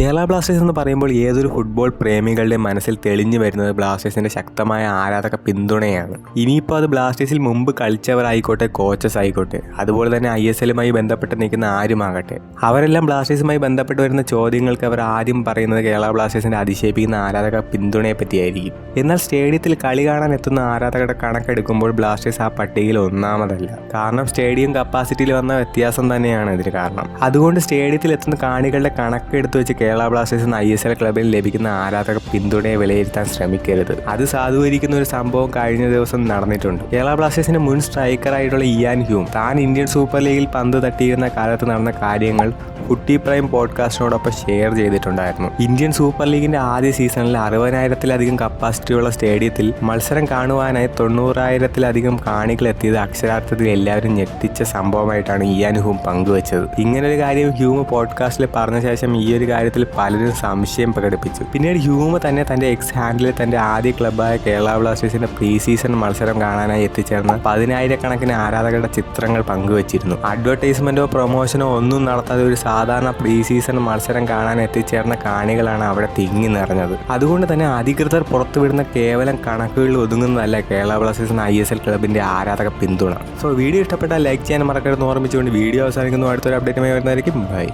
Kerala Blasters എന്ന് പറയുമ്പോൾ ഏതൊരു ഫുട്ബോൾ പ്രേമികളുടെ മനസ്സിൽ തെളിഞ്ഞു വരുന്നത് ബ്ലാസ്റ്റേഴ്സിന്റെ ശക്തമായ ആരാധക പിന്തുണയാണ്. ഇനിയിപ്പോൾ അത് ബ്ലാസ്റ്റേഴ്സിൽ മുമ്പ് കളിച്ചവരായിക്കോട്ടെ കോച്ചസ് ആയിക്കോട്ടെ അതുപോലെ തന്നെ ഐ എസ് എല്ലുമായി ബന്ധപ്പെട്ട് നിൽക്കുന്ന ആരുമാകട്ടെ അവരെല്ലാം ബ്ലാസ്റ്റേഴ്സുമായി ബന്ധപ്പെട്ട് വരുന്ന ചോദ്യങ്ങൾക്ക് അവർ ആദ്യം പറയുന്നത് കേരള ബ്ലാസ്റ്റേഴ്സിന്റെ അതിശയിപ്പിക്കുന്ന ആരാധക പിന്തുണയെ പറ്റിയായിരിക്കും എന്നാൽ സ്റ്റേഡിയത്തിൽ കളി കാണാൻ എത്തുന്ന ആരാധകരുടെ കണക്കെടുക്കുമ്പോൾ ബ്ലാസ്റ്റേഴ്സ് ആ പട്ടികയിൽ ഒന്നാമതല്ല. കാരണം സ്റ്റേഡിയം കപ്പാസിറ്റിയിൽ വന്ന വ്യത്യാസം തന്നെയാണ് ഇതിന് കാരണം. അതുകൊണ്ട് സ്റ്റേഡിയത്തിൽ എത്തുന്ന കാണികളുടെ കണക്കെടുത്ത് വെച്ച് Kerala Blasters I S L ക്ലബിൽ ലഭിക്കുന്ന ആരാധക പിന്തുണയെ വിലയിരുത്താൻ ശ്രമിക്കരുത്. അത് സാധൂകരിക്കുന്ന ഒരു സംഭവം കഴിഞ്ഞ ദിവസം നടന്നിട്ടുണ്ട്. കേരള ബ്ലാസ്റ്റേഴ്സിന്റെ മുൻ സ്ട്രൈക്കറായിട്ടുള്ള ഇയാൻ ഹ്യൂം താൻ ഇന്ത്യൻ സൂപ്പർ ലീഗിൽ പന്ത് തട്ടിയിരുന്ന കാലത്ത് നടന്ന കാര്യങ്ങൾ കുട്ടി പ്രൈം പോഡ്കാസ്റ്റിനോടൊപ്പം ഷെയർ ചെയ്തിട്ടുണ്ടായിരുന്നു. ഇന്ത്യൻ സൂപ്പർ ലീഗിന്റെ ആദ്യ സീസണിൽ അറുപതിനായിരത്തിലധികം കപ്പാസിറ്റിയുള്ള സ്റ്റേഡിയത്തിൽ മത്സരം കാണുവാനായി തൊണ്ണൂറായിരത്തിലധികം കാണികൾ എത്തിയത് അക്ഷരാർത്ഥത്തിൽ എല്ലാവരും ഞെട്ടിച്ച സംഭവമായിട്ടാണ് ഇയാൻ ഹ്യൂം പങ്കുവച്ചത്. ഇങ്ങനൊരു കാര്യം ഹ്യൂം പോഡ്കാസ്റ്റിൽ പറഞ്ഞ ശേഷം ഈ ഒരു കാര്യത്തിൽ പലരും സംശയം പ്രകടിപ്പിച്ചു. പിന്നീട് ഹ്യൂമ തന്നെ തന്റെ എക്സ് ഹാൻഡിൽ തന്റെ ആദ്യ ക്ലബ്ബായ കേരള ബ്ലാസ്റ്റേഴ്സിന്റെ പ്രീ സീസൺ മത്സരം കാണാനായി എത്തിച്ചേർന്ന പതിനായിരക്കണക്കിന് ആരാധകരുടെ ചിത്രങ്ങൾ പങ്കുവച്ചിരുന്നു. അഡ്വർടൈസ്മെന്റോ പ്രൊമോഷനോ ഒന്നും നടത്താതെ ഒരു സാധാരണ പ്രീ സീസൺ മത്സരം കാണാൻ എത്തിച്ചേർന്ന കാണികളാണ് അവിടെ തിങ്ങി നിറഞ്ഞത്. അതുകൊണ്ട് തന്നെ അധികൃതർ പുറത്തുവിടുന്ന കേവലം കണക്കുകളിൽ ഒതുങ്ങുന്നതല്ല കേരള ബ്ലാസ്റ്റേഴ്സിന് ഐ എസ് എൽ ക്ലബിന്റെ ആരാധക പിന്തുണ. സോ വീഡിയോ ഇഷ്ടപ്പെട്ടാൽ ലൈക്ക് ചെയ്യാൻ മറക്കരുതെന്ന് ഓർമ്മിച്ചുകൊണ്ട് വീഡിയോ അവസാനിക്കുന്നു. അടുത്തൊരു അപ്ഡേറ്റുമായി വരുന്നതായിരിക്കും. ബൈ